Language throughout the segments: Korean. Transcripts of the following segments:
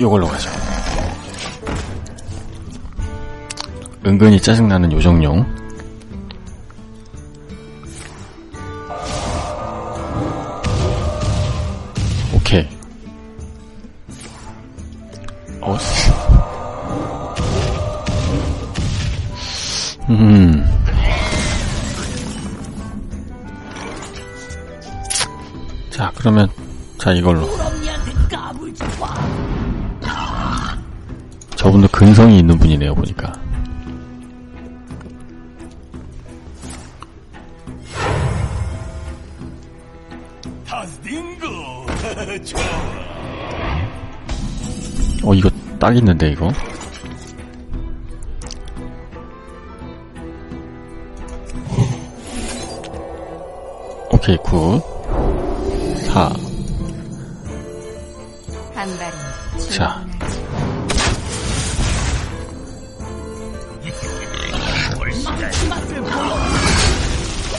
요걸로 가자. 은근히 짜증나는 요정용. 오케이. 어, 씨. 음. 그러면, 자, 이걸로. 저분도 근성이 있는 분이네요, 보니까. 어, 이거 딱 있는데, 이거. 오케이, 굿. 4. 한 발은 자.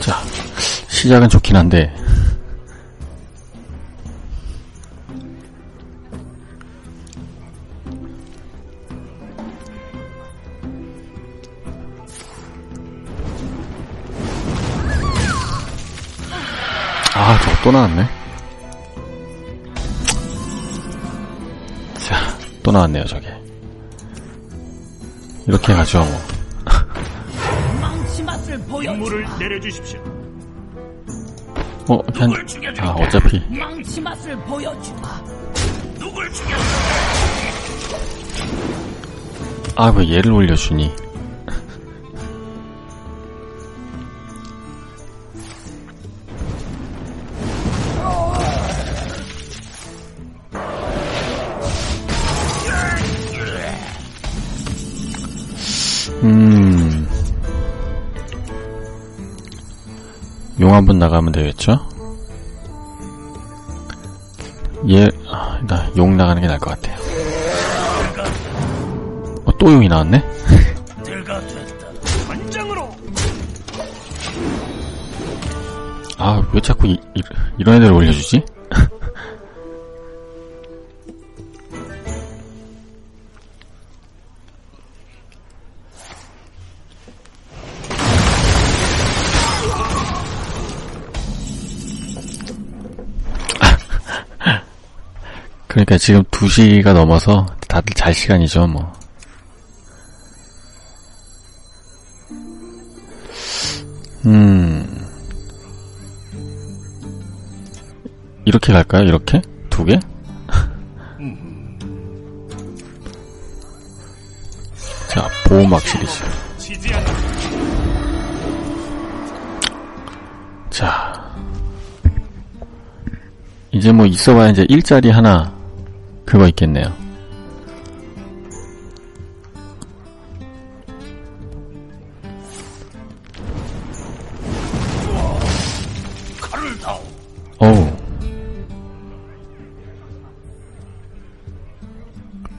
자, 시작은 좋긴 한데. 아, 저거 또 나왔네. 또 나왔네요, 저게. 이렇게 가죠, 뭐. 임무를 내려주십시오 어, 그냥, 아, 어차피. 망치 맛을 보여주마. 누굴 죽여 아, 왜 얘를 올려주니? 용 한 번 나가면 되겠죠? 얘, 아, 나용 나가는 게 나을 것 같아요. 어, 또 용이 나왔네? 아, 왜 자꾸 이, 이, 이런 애들을 올려주지? 그러니까 지금 2시가 넘어서 다들 잘 시간이죠, 뭐. 음. 이렇게 갈까요? 이렇게? 두 개? 자, 보호막 시리즈. 자. 이제 뭐 있어봐야 이제 일자리 하나, 그거 있겠네요. 어우.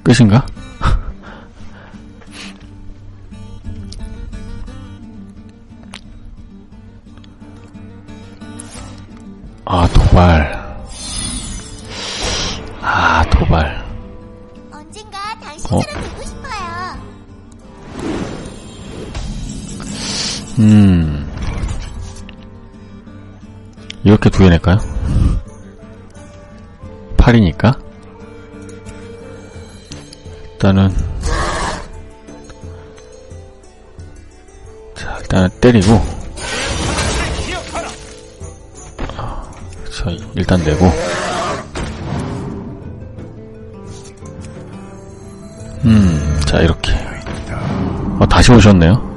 끝인가? 아, 도발. 음. 이렇게 두 개 낼까요? 8이니까. 일단은. 자, 일단은 때리고. 자, 일단 내고. 음, 자, 이렇게. 어, 다시 오셨네요.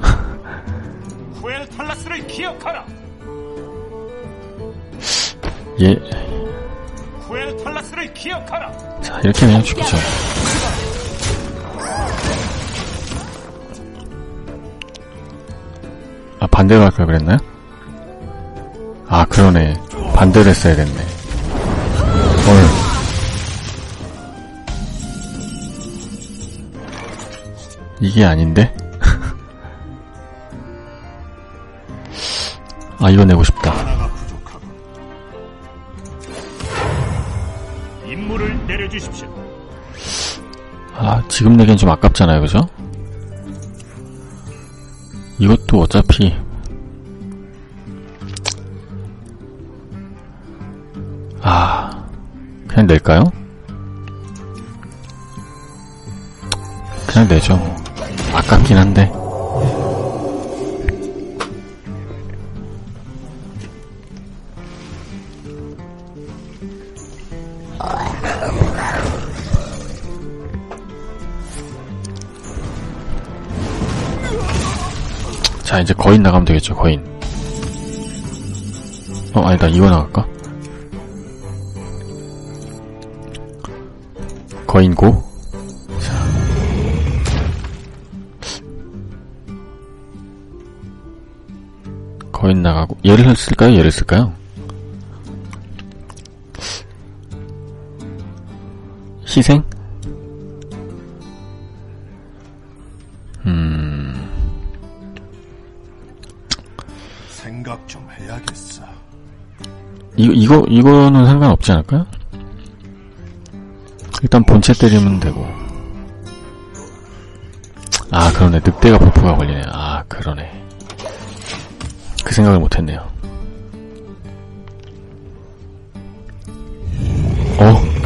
예, 후엘 탈라스를 기억하라 자, 이렇게 그냥 죽이죠. 아, 반대로 할 걸 그랬나요? 아, 그러네. 반대로 했어야 됐네. 헐. 이게 아닌데? 아, 이거 내고 싶다. 주십시오. 아, 지금 내기엔 좀 아깝잖아요, 그죠? 이것도 어차피 아, 그냥 낼까요? 그냥 내죠. 뭐. 아깝긴 한데. 자, 이제 거인 나가면 되겠죠, 거인. 어, 아니다, 이거 나갈까? 거인 고. 자. 거인 나가고, 얘를 쓸까요? 얘를 쓸까요? 희생? 이거, 이거, 이거는 상관없지 않을까요? 일단 본체 때리면 되고. 아, 그러네. 늑대가 버프가 걸리네. 아, 그러네. 그 생각을 못했네요. 어?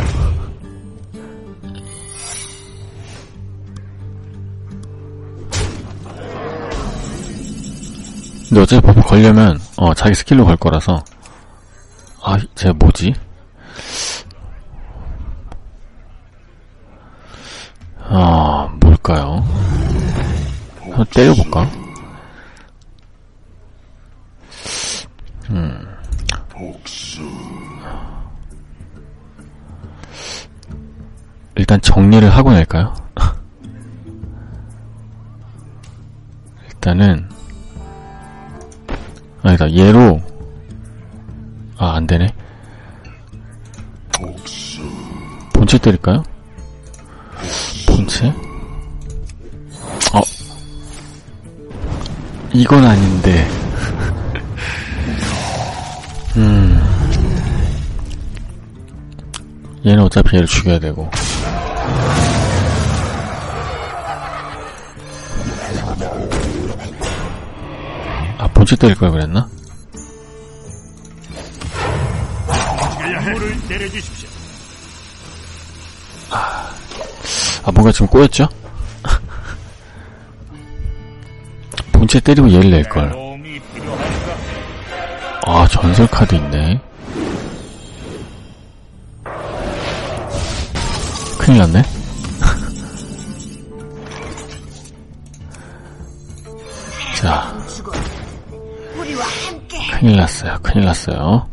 근데 어차피 버프 걸려면, 어, 자기 스킬로 걸 거라서. 아, 쟤 뭐지? 아, 뭘까요? 한번 때려볼까? 복수. 일단 정리를 하고 낼까요? 일단은, 아니다, 얘로, 아, 안 되네. 본체 때릴까요? 본체? 어. 이건 아닌데. 음. 얘는 어차피 얘를 죽여야 되고. 아, 본체 때릴 걸 그랬나? 물을 내려주십시오. 아, 뭔가 지금 꼬였죠? 본체 때리고 얘를 낼걸. 아, 전설 카드 있네. 큰일 났네. 자, 큰일 났어요. 큰일 났어요.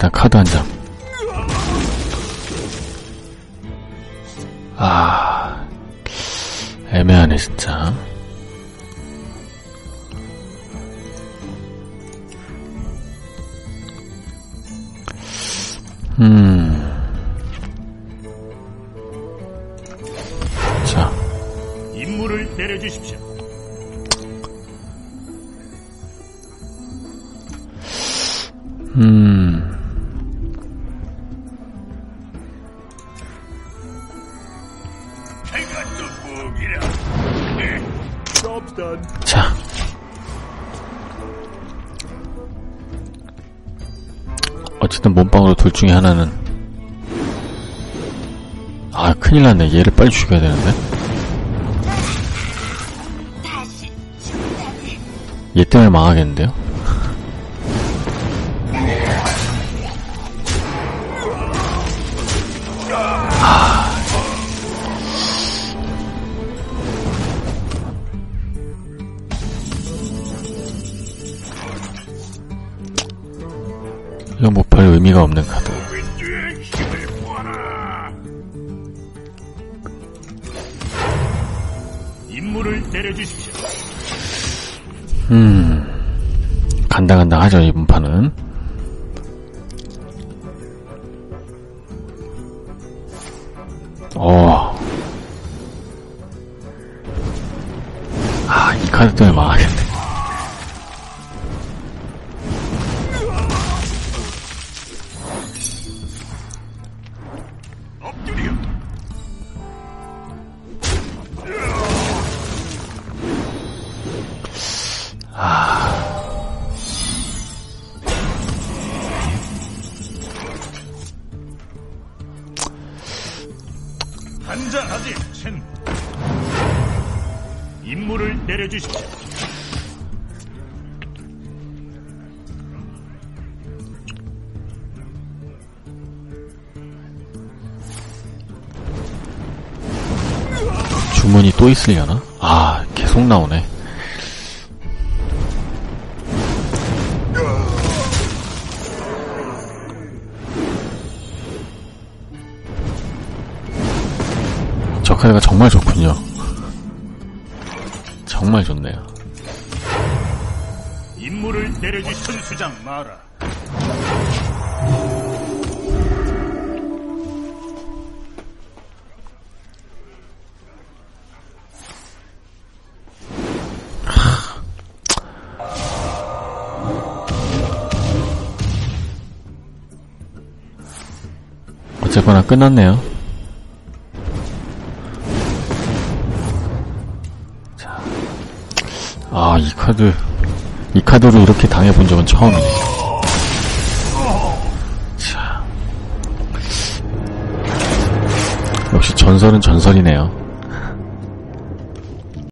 일단 카드 한 장. 아, 애매하네, 진짜. 음. 자, 임무를 내려주십시오. 음. 자. 어쨌든 몸빵으로 둘 중에 하나는 아 큰일 났네. 얘를 빨리 죽여야 되는데? 얘 때문에 망하겠는데요 이건 뭐 별 의미가 없는 카드. 음 간당간당하죠 이번 판은 어. 아, 이 카드 때문에 망하겠네. 내려주십시오. 주문이 또 있으려나? 아, 계속 나오네. 저 카드가 정말 좋군요. 정말 좋네요. 임무를 내려주십시오. 수장 마라. 어쨌거나 끝났네요. 아, 이 카드, 이 카드로 이렇게 당해본 적은 처음이네. 자. 역시 전설은 전설이네요.